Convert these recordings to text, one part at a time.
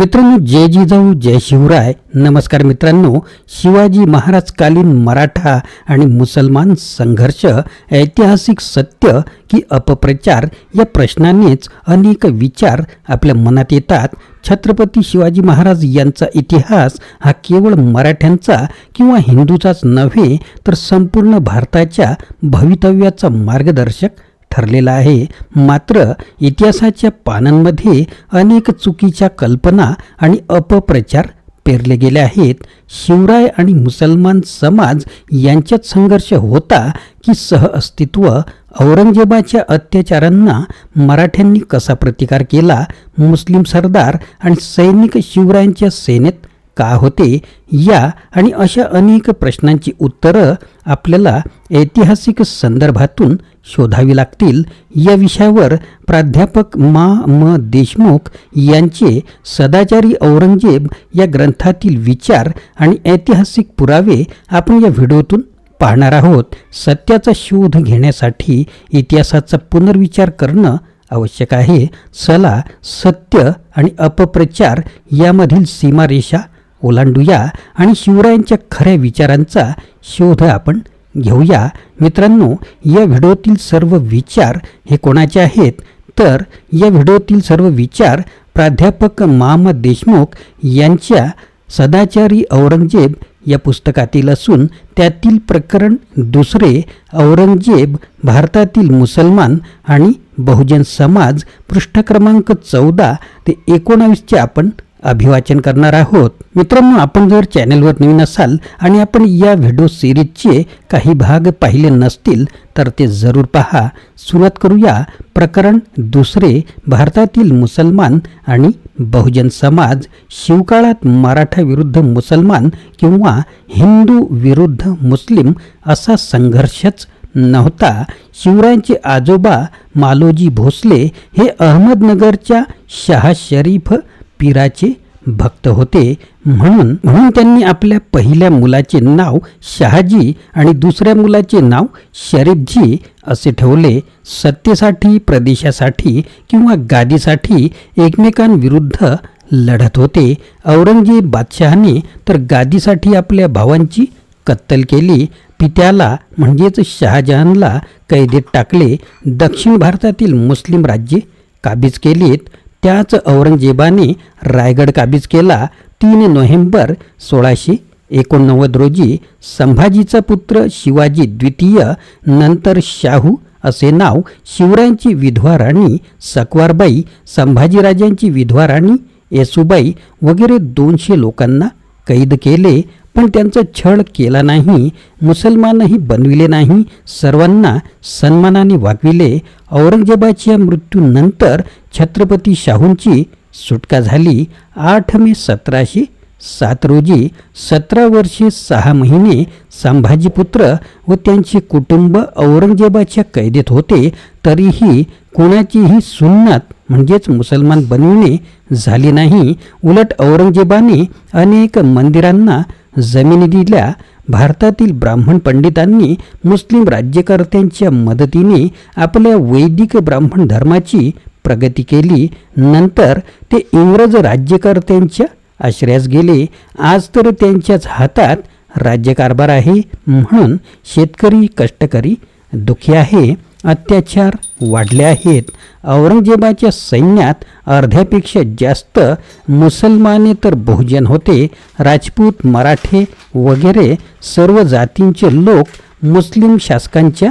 मित्रांनो जय जिजाऊ जय शिवराय. नमस्कार मित्रांनो शिवाजी महाराज कालीन मराठा आणि मुसलमान संघर्ष ऐतिहासिक सत्य की अपप्रचार या प्रश्नांनीच अनेक विचार आपल्या मनात येतात. छत्रपती शिवाजी महाराज यांचा इतिहास हा केवळ मराठ्यांचा किंवा हिंदूचाच नव्हे तर संपूर्ण भारताच्या भवितव्याचा मार्गदर्शक ठरलेला आहे. मात्र इतिहासाच्या पानांमध्ये अनेक चुकीच्या कल्पना आणि अपप्रचार पेरले गेले आहेत. शिवराय आणि मुसलमान समाज यांच्यात संघर्ष होता की सहअस्तित्व औरंगजेबाच्या अत्याचारांना मराठ्यांनी कसा प्रतिकार केला? मुस्लिम सरदार आणि सैनिक शिवरायांच्या सेनेत का होते? या आणि अशा अनेक प्रश्नांची उत्तरं आपल्याला ऐतिहासिक संदर्भातून शोधावी लागतील. या विषयावर प्राध्यापक मा. म. देशमुख यांचे सदाचारी औरंगजेब या ग्रंथातील विचार आणि ऐतिहासिक पुरावे आपण या व्हिडिओतून पाहणार आहोत. सत्याचा शोध घेण्यासाठी इतिहासाचा पुनर्विचार करणं आवश्यक आहे. चला सत्य आणि अपप्रचार यामधील सीमारेषा ओलांडूया आणि शिवरायांच्या खऱ्या विचारांचा शोध आपण घेऊया. मित्रांनो या व्हिडिओतील सर्व विचार हे कोणाचे आहेत? तर या व्हिडिओतील सर्व विचार प्राध्यापक माम देशमुख यांच्या सदाचारी औरंगजेब या पुस्तकातील असून त्यातील प्रकरण दुसरे औरंगजेब भारतातील मुसलमान आणि बहुजन समाज पृष्ठ क्रमांक चौदा ते एकोणावीसचे आपण अभिवाचन करणार आहोत. मित्रांनो आपण जर चॅनलवर नवीन असाल आणि आपण या व्हिडिओ सिरीजचे काही भाग पाहिले नसतील तर ते जरूर पहा. सुरुवात करूया. प्रकरण दुसरे भारतातील मुसलमान आणि बहुजन समाज शिवकाळात मराठा विरुद्ध मुसलमान किंवा हिंदू विरुद्ध मुस्लिम असा संघर्षच नव्हता. शिवरायांचे आजोबा मालोजी भोसले हे अहमदनगरच्या शहा शरीफ पीराचे भक्त होते म्हणून म्हणून त्यांनी आपल्या पहिल्या मुलाचे नाव शहाजी आणि दुसऱ्या मुलाचे नाव शरीफजी असे ठेवले. सत्तेसाठी प्रदेशासाठी किंवा गादीसाठी एकमेकांविरुद्ध लढत होते. औरंगजेब बादशहाने तर गादीसाठी आपल्या भावांची कत्तल केली. पित्याला म्हणजेच शहाजहानला कैदेत टाकले. दक्षिण भारतातील मुस्लिम राज्ये काबीज केलीत. त्याच औरंगजेबाने रायगड काबीज केला तीन नोव्हेंबर सोळाशे एकोणनव्वद रोजी. संभाजीचा पुत्र शिवाजी द्वितीय नंतर शाहू असे नाव शिवरायांची विधवा राणी सकवारबाई संभाजीराजांची विधवा राणी येसुबाई वगैरे दोनशे लोकांना कैद केले. पण त्यांचा छळ केला नाही मुसलमानही बनविले नाही सर्वांना सन्मानाने वागविले. औरंगजेबाच्या मृत्यूनंतर छत्रपती शाहूंची सुटका झाली. आठ मे सतराशे सात रोजी सतरा वर्षे सहा महिने संभाजीपुत्र व त्यांचे कुटुंब औरंगजेबाच्या कैदेत होते. तरीही कोणाचीही सुन्नत म्हणजेच मुसलमान बनविणे झाली नाही. उलट औरंगजेबाने अनेक मंदिरांना जमिनी दिल्या भारतातील ब्राह्मण पंडितांनी मुस्लिम राज्यकर्त्यांच्या मदतीने आपल्या वैदिक ब्राह्मण धर्माची प्रगती केली. नंतर ते इंग्रज राज्यकर्त्यांच्या आश्रयास गेले. आज तर त्यांच्याच हातात राज्यकारभार आहे. म्हणून शेतकरी कष्टकरी दुःखी आहे. अत्याचार वाढले आहेत. औरंगजेबाच्या सैन्यात अर्ध्यापेक्षा जास्त मुसलमाने तर बहुजन होते. राजपूत मराठे वगैरे सर्व जातींचे लोक मुस्लिम शासकांच्या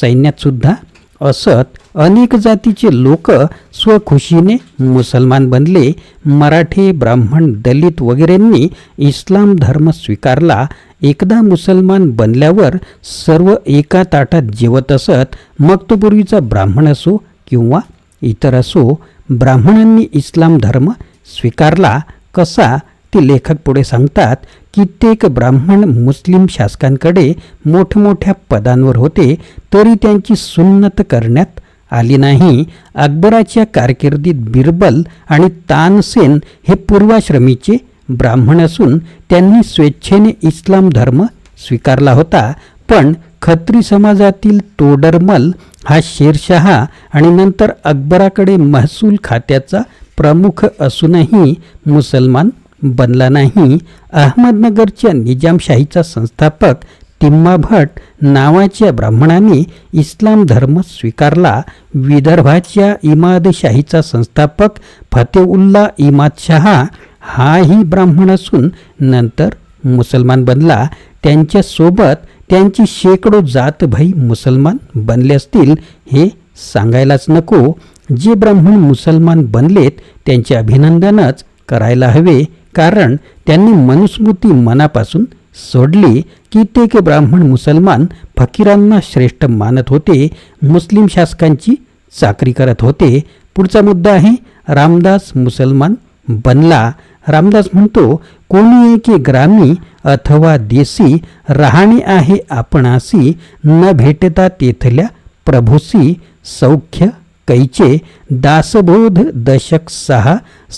सैन्यातसुद्धा असत अनेक जातीचे लोक स्वखुशीने मुसलमान बनले. मराठे ब्राह्मण दलित वगैरेंनी इस्लाम धर्म स्वीकारला. एकदा मुसलमान बनल्यावर सर्व एका ताटात जेवत असत मग तो पूर्वीचा ब्राह्मण असो किंवा इतर असो ब्राह्मणांनी इस्लाम धर्म स्वीकारला. कसा? ते लेखक पुढे सांगतात कित्येक ब्राह्मण मुस्लिम शासकांकडे मोठमोठ्या पदांवर होते तरी त्यांची सुन्नत करण्यात आली नाही. अकबराच्या कारकिर्दीत बिरबल आणि तानसेन हे पूर्वाश्रमीचे ब्राह्मण असून त्यांनी स्वेच्छेने इस्लाम धर्म स्वीकारला होता. पण खत्री समाजातील तोडरमल हा शेरशहा आणि नंतर अकबराकडे महसूल खात्याचा प्रमुख असूनही मुसलमान बनला नाही. अहमदनगरच्या निजामशाहीचा संस्थापक तिम्मा भट नावाच्या ब्राह्मणाने इस्लाम धर्म स्वीकारला. विदर्भाच्या इमादशाहीचा संस्थापक फतेउल्ला इमाद शहा हाही ब्राह्मण असून नंतर मुसलमान बनला. त्यांच्यासोबत त्यांची शेकडो जातभाई मुसलमान बनले असतील हे सांगायलाच नको. जे ब्राह्मण मुसलमान बनलेत त्यांचे अभिनंदनच करायला हवे. कारण त्यांनी मनुस्मृती मनापासून सोडली कित्येक ब्राह्मण मुसलमान फकीरांना श्रेष्ठ मानत होते मुस्लिम शासकांची चाकरी करत होते. पुढचा मुद्दा आहे रामदास मुसलमान बनला. रामदास म्हणतो कोणी एके ग्रामी अथवा देसी राहणे आहे आपणासी न भेटता तेथल्या प्रभूसी सौख्य कैचे दासबोध दशक सहा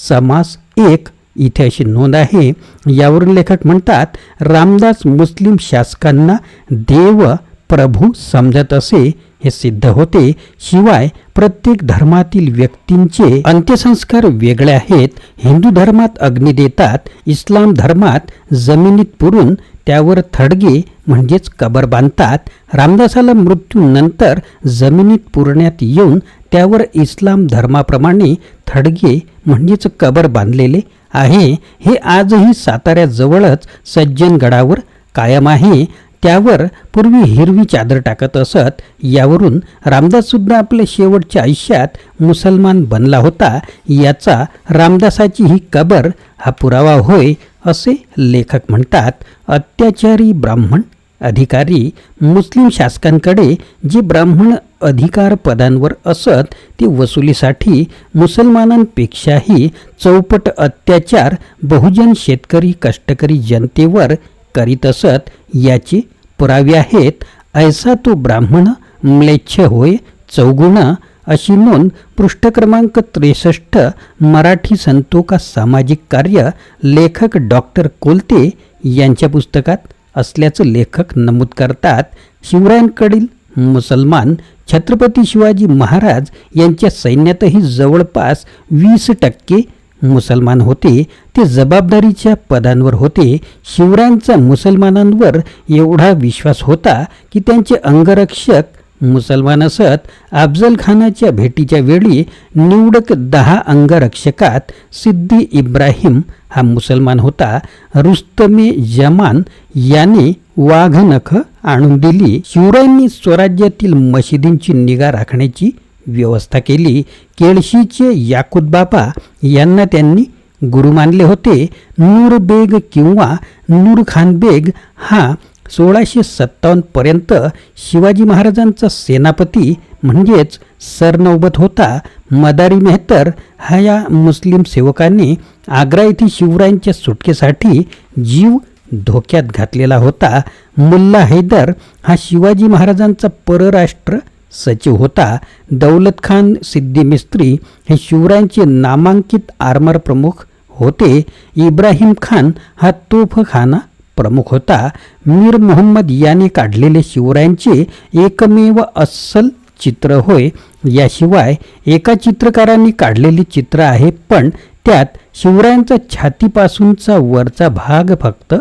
समास एक इथे अशी नोंद आहे. यावरून लेखक म्हणतात रामदास मुस्लिम शासकांना देव प्रभू समजत असे हे सिद्ध होते. शिवाय प्रत्येक धर्मातील व्यक्तींचे अंत्यसंस्कार वेगळे आहेत. हिंदू धर्मात अग्नी देतात इस्लाम धर्मात जमिनीत पुरून त्यावर थडगे म्हणजेच कबर बांधतात. रामदासाला मृत्यूनंतर जमिनीत पुरण्यात येऊन त्यावर इस्लाम धर्माप्रमाणे थडगे म्हणजेच कबर बांधलेले आहे हे आजही साताऱ्याजवळच सज्जनगडावर कायम आहे. त्यावर पूर्वी हिरवी चादर टाकत असत. यावरून रामदाससुद्धा आपल्या शेवटच्या आयुष्यात मुसलमान बनला होता. याचा रामदासाची ही कबर हा पुरावा होय असे लेखक म्हणतात. अत्याचारी ब्राह्मण अधिकारी मुस्लिम शासकांकडे जे ब्राह्मण अधिकार पदांवर असत ते वसुलीसाठी मुसलमानांपेक्षाही चौपट अत्याचार बहुजन शेतकरी कष्टकरी जनतेवर करीत असत याचे पुरावे आहेत. ऐसा तो ब्राह्मण म्लेच्छ होय चौगुणा अशी नोंद पृष्ठ क्रमांक त्रेसष्ट मराठी संतोका सामाजिक कार्य लेखक डॉक्टर कोलते यांच्या पुस्तकात असल्याचं लेखक नमूद करतात. शिवरायांकडील मुसलमान छत्रपती शिवाजी महाराज यांच्या सैन्यातही जवळपास वीस टक्के मुसलमान होते. ते जबाबदारीच्या पदांवर होते. शिवरायांचा मुसलमानांवर एवढा विश्वास होता की त्यांचे अंगरक्षक मुसलमान असत अफजल खानाच्या भेटीच्या वेळी निवडक दहा अंगरक्षकात सिद्दी इब्राहिम हा मुसलमान होता. रुस्तमे जमान याने वाघनख आणून दिली. शिवरायांनी स्वराज्यातील मशिदींची निगा राखण्याची व्यवस्था केली. केळशीचे याकूत बापा यांना त्यांनी गुरु मानले होते. नूर बेग किंवा नूर खान बेग हा सोळाशे सत्तावन्नपर्यंत शिवाजी महाराजांचा सेनापती म्हणजेच सरनौबत होता. मदारी मेहतर हा या मुस्लिम सेवकांनी आग्रा येथे शिवरायांच्या सुटकेसाठी जीव धोक्यात घातलेला होता. मुल्ला हैदर हा शिवाजी महाराजांचा परराष्ट्र सचिव होता. दौलत खान सिद्दी मिस्त्री हे शिवरायांचे नामांकित आर्मर प्रमुख होते. इब्राहिम खान हा तोफखाना प्रमुख होता. मीर मोहम्मद याने काढलेले शिवरायांचे एकमेव अस्सल चित्र होय. याशिवाय एका चित्रकारांनी काढलेली चित्र आहे पण त्यात शिवरायांचा छातीपासूनचा वरचा भाग फक्त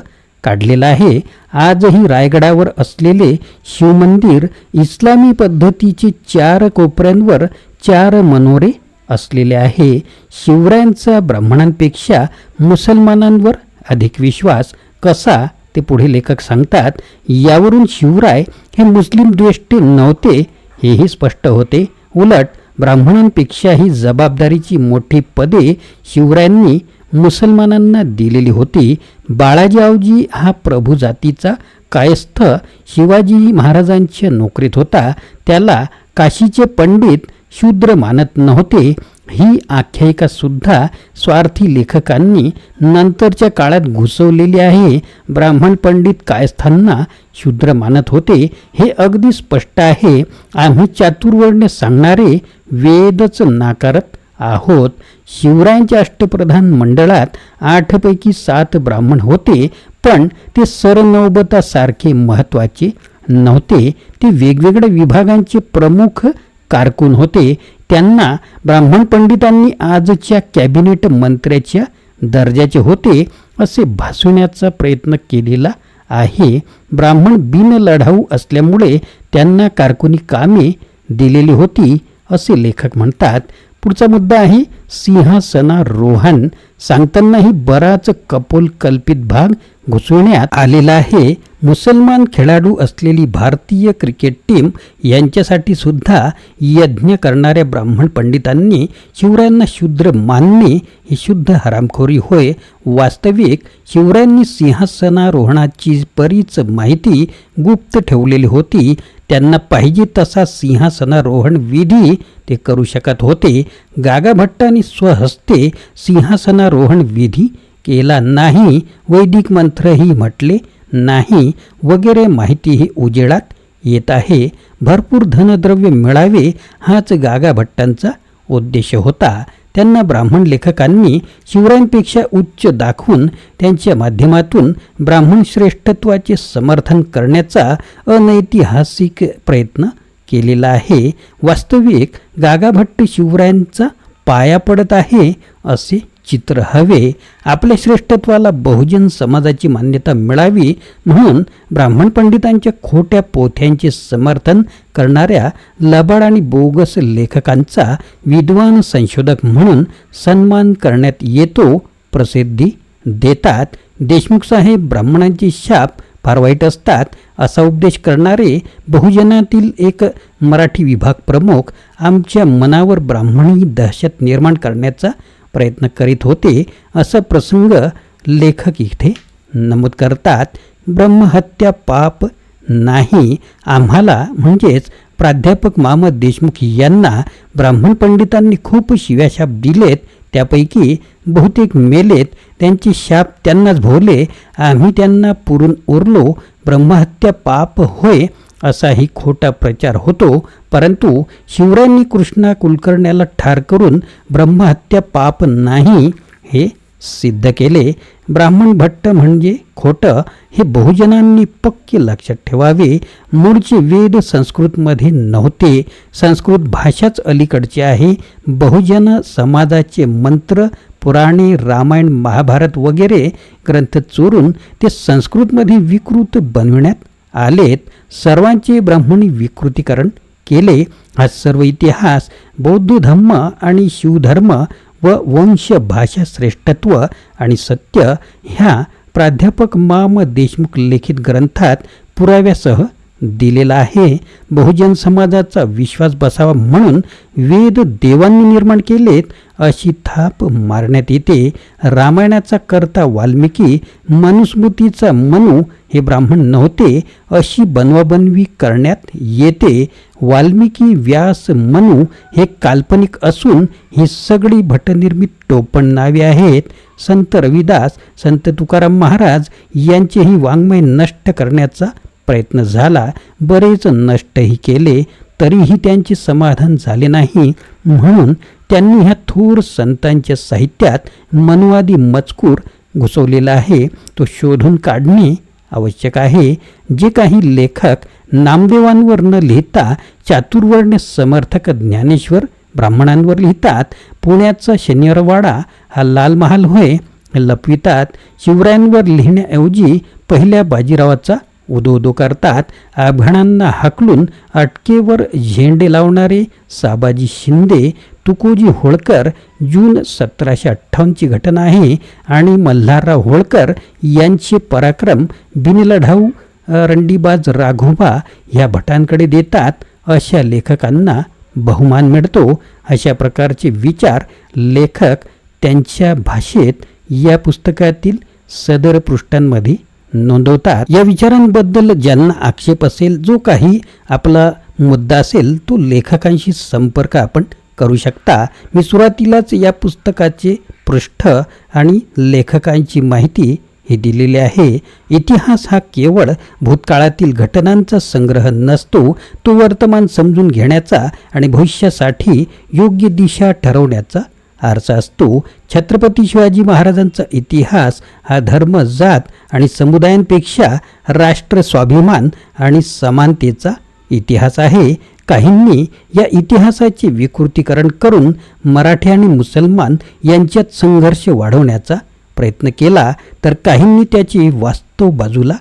काढलेला आहे. आजही रायगडावर असलेले शिवमंदिर इस्लामी पद्धतीचे चार कोपऱ्यांवर चार मनोरे असलेले आहे. शिवरायांचा ब्राह्मणांपेक्षा मुसलमानांवर अधिक विश्वास कसा ते पुढे लेखक सांगतात यावरून शिवराय हे मुस्लिम द्वेष्टे नव्हते हेही स्पष्ट होते. उलट ब्राह्मणांपेक्षाही जबाबदारीची मोठी पदे शिवरायांनी मुसलमानांना दिलेली होती. बाळाजी हा प्रभू जातीचा कायस्थ शिवाजी महाराजांच्या नोकरीत होता. त्याला काशीचे पंडित शूद्र मानत नव्हते. ही आख्यायिका सुद्धा स्वार्थी लेखकांनी नंतरच्या काळात घुसवलेली आहे. ब्राह्मण पंडित कायस्थांना शूद्र मानत होते. हे अगदी स्पष्ट आहे. आम्ही चातुर्वर्ण्य सांगणारे वेदच नाकारत आहोत. शिवरायांच्या अष्टप्रधान मंडळात आठपैकी सात ब्राह्मण होते पण ते सरनौबतासारखे महत्त्वाचे नव्हते. ते वेगवेगळ्या विभागांचे प्रमुख कारकून होते. त्यांना ब्राह्मण पंडितांनी आजच्या कॅबिनेट मंत्र्याच्या दर्जाचे होते असे भासवण्याचा प्रयत्न केलेला आहे. ब्राह्मण बिन लढाऊ असल्यामुळे त्यांना कारकुनी कामे दिलेली होती असे लेखक म्हणतात. पुढचा मुद्दा आहे सिंहासनारोहण. सांगतानाही बराच कपोल कल्पित भाग घुसवण्यात आलेला आहे. मुसलमान खेळाडू असलेली भारतीय क्रिकेट टीम यांच्यासाठी सुद्धा यज्ञ करणाऱ्या ब्राह्मण पंडितांनी शिवरायांना शूद्र मानणे ही शुद्ध हरामखोरी होय. वास्तविक शिवरायांनी सिंहासनारोहणाची बरीच माहिती गुप्त ठेवलेली होती. त्यांना पाहिजे तसा सिंहासनारोहण विधी ते करू शकत होते. गागाभट्टांनी स्वहस्ते सिंहासनारोहण विधी केला नाही. वैदिक मंत्रही म्हटले नाही. वगैरे माहितीही उजेडात येत आहे. भरपूर धनद्रव्य मिळावे हाच गागाभट्टांचा उद्देश होता. त्यांना ब्राह्मण लेखकांनी शिवरायांपेक्षा उच्च दाखवून त्यांच्या माध्यमातून ब्राह्मण श्रेष्ठत्वाचे समर्थन करण्याचा अनैतिहासिक प्रयत्न केलेला आहे. वास्तविक गागाभट्ट शिवरायांचा पाया पडत आहे असे चित्र हवे आपल्या श्रेष्ठत्वाला बहुजन समाजाची मान्यता मिळावी म्हणून ब्राह्मण पंडितांच्या खोट्या पोथ्यांचे समर्थन करणाऱ्या लबाड आणि बोगस लेखकांचा विद्वान संशोधक म्हणून सन्मान करण्यात येतो प्रसिद्धी देतात. देशमुख साहेब ब्राह्मणांची शाप फार वाईट असतात असा उपदेश करणारे बहुजनातील एक मराठी विभाग प्रमुख आमच्या मनावर ब्राह्मणी दहशत निर्माण करण्याचा प्रयत्न करीत होते असं प्रसंग लेखक इथे नमूद करतात. ब्रह्महत्या पाप नाही आम्हाला म्हणजेच प्राध्यापक मामद देशमुख यांना ब्राह्मण पंडितांनी खूप शिव्याशाप दिलेत त्यापैकी बहुतेक मेलेत त्यांचे शाप त्यांनाच भोवले आम्ही त्यांना पुरून उरलो ब्रह्महत्या पाप होय असाही खोटा प्रचार होतो. परंतु शिवरायांनी कृष्णा कुलकर्ण्याला ठार करून ब्रह्महत्या पाप नाही हे सिद्ध केले. ब्राह्मण भट्ट म्हणजे खोटं हे बहुजनांनी पक्के लक्षात ठेवावे. मूळचे वेद संस्कृतमध्ये नव्हते. संस्कृत भाषाच अलीकडची आहे. बहुजन समाजाचे मंत्र पुराणे रामायण महाभारत वगैरे ग्रंथ चोरून ते संस्कृतमध्ये विकृत बनविण्यात आलेत सर्वांचे ब्राह्मणी विकृतीकरण केले. हा सर्व इतिहास बौद्ध धर्म आणि शिवधर्म व वंश भाषा श्रेष्ठत्व आणि सत्य ह्या प्राध्यापक माम देशमुख लिखित ग्रंथात पुराव्यासह दिलेला आहे. बहुजन समाजाचा विश्वास बसावा म्हणून वेद देवांनी निर्माण केलेत अशी थाप मारण्यात येते. रामायणाचा करता वाल्मिकी मनुस्मृतीचा मनू हे ब्राह्मण नव्हते अशी बनवाबनवी करण्यात येते. वाल्मिकी व्यास मनू हे काल्पनिक असून ही सगळी भटनिर्मित टोपण नावे आहेत. संत रविदास संत तुकाराम महाराज यांचेही वाङ्मय नष्ट करण्याचा प्रयत्न झाला बरेच नष्टही केले तरीही त्यांचे समाधान झाले नाही. म्हणून त्यांनी ह्या थोर संतांच्या साहित्यात मनवादी मजकूर घुसवलेला आहे. तो शोधून काढणे आवश्यक आहे. जे काही लेखक नामदेवांवर न लिहिता चातुर्वर्ण्य समर्थक ज्ञानेश्वर ब्राह्मणांवर लिहितात पुण्याचा शनिवारवाडा हा लाल महाल होय लपवितात शिवरायांवर लिहिण्याऐवजी पहिल्या बाजीरावाचा उदो उदो करतात अफगाणांना हाकलून अटकेवर झेंडे लावणारे साबाजी शिंदे तुकोजी होळकर जून सतराशे अठ्ठावन्नची घटना आहे आणि मल्हारराव होळकर यांचे पराक्रम बिनलढाऊ रंडीबाज राघोबा ह्या भटांकडे देतात अशा लेखकांना बहुमान मिळतो. अशा प्रकारचे विचार लेखक त्यांच्या भाषेत या पुस्तकातील सदर पृष्ठांमध्ये नोंदवतात. या विचारांबद्दल ज्यांना आक्षेप असेल जो काही आपला मुद्दा असेल तो लेखकांशी संपर्क आपण करू शकता. मी सुरुवातीलाच या पुस्तकाचे पृष्ठ आणि लेखकांची माहिती हे दिलेले आहे. इतिहास हा केवळ भूतकाळातील घटनांचा संग्रह नसतो तो वर्तमान समजून घेण्याचा आणि भविष्यासाठी योग्य दिशा ठरवण्याचा आरसा असतो. छत्रपती शिवाजी महाराजांचा इतिहास हा धर्म जात आणि समुदायांपेक्षा राष्ट्र स्वाभिमान आणि समानतेचा इतिहास आहे. काहींनी या इतिहासाचे विकृतीकरण करून मराठी आणि मुसलमान यांच्यात संघर्ष वाढवण्याचा प्रयत्न केला तर काहींनी त्याची वास्तव बाजूला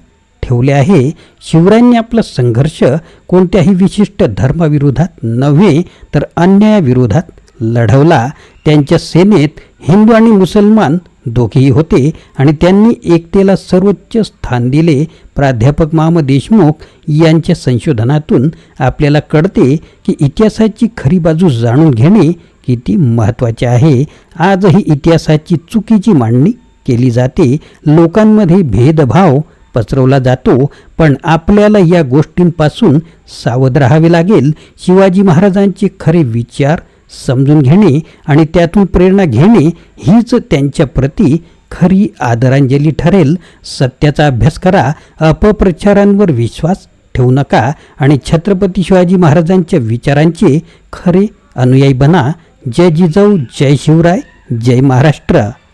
ठेवले आहे. शिवरायांनी आपला संघर्ष कोणत्याही विशिष्ट धर्माविरोधात नव्हे तर अन्यायाविरोधात लढवला. त्यांच्या सेनेत हिंदू आणि मुसलमान दोघेही होते आणि त्यांनी एकतेला सर्वोच्च स्थान दिले. प्राध्यापक माम देशमुख यांच्या संशोधनातून आपल्याला कळते की इतिहासाची खरी बाजू जाणून घेणे किती महत्त्वाचे आहे. आजही इतिहासाची चुकीची मांडणी केली जाते. लोकांमध्ये भेदभाव पसरवला जातो पण आपल्याला या गोष्टींपासून सावध राहावे लागेल. शिवाजी महाराजांचे खरे विचार समजून घेणे आणि त्यातून प्रेरणा घेणे हीच त्यांच्याप्रती खरी आदरांजली ठरेल. सत्याचा अभ्यास करा अपप्रचारांवर विश्वास ठेवू नका आणि छत्रपती शिवाजी महाराजांच्या विचारांचे खरे अनुयायी बना. जय जिजाऊ जय शिवराय जय महाराष्ट्र.